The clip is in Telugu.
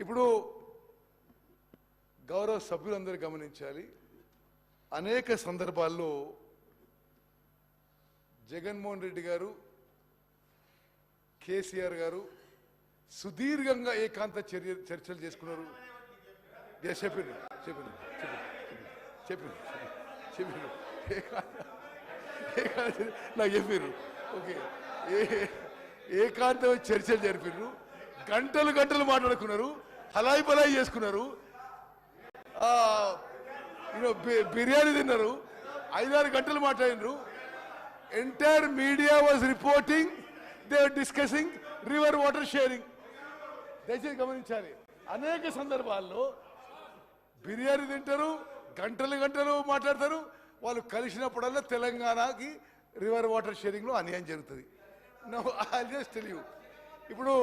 ఇప్పుడు గౌరవ సభ్యులందరూ గమనించాలి. అనేక సందర్భాల్లో జగన్మోహన్ రెడ్డి గారు కేసీఆర్ గారు సుదీర్ఘంగా ఏకాంత చర్య చర్చలు చేసుకున్నారు. చెప్పిండు చెప్పిండు చెప్పిండు చెప్పిండు చెప్పిండు నాకు చెప్పిండ్రు ఓకే. ఏ ఏకాంత చర్చలు జరిపిండ్రు గంటలు గంటలు మాట్లాడుకున్నారు. హలాయి బలాయి చేసుకున్నారు. బిర్యానీ తిన్నారు. ఐదారు గంటలు మాట్లాడినారు. Entire media was reporting they discussing river water sharing దయచేసి గమనించాలి. అనేక సందర్భాల్లో బిర్యానీ తింటారు గంటలు గంటలు మాట్లాడతారు. వాళ్ళు కలిసినప్పుడల్లా తెలంగాణకి రివర్ వాటర్ షేరింగ్లో అన్యాయం జరుగుతుంది. No I just tell you ఇప్పుడు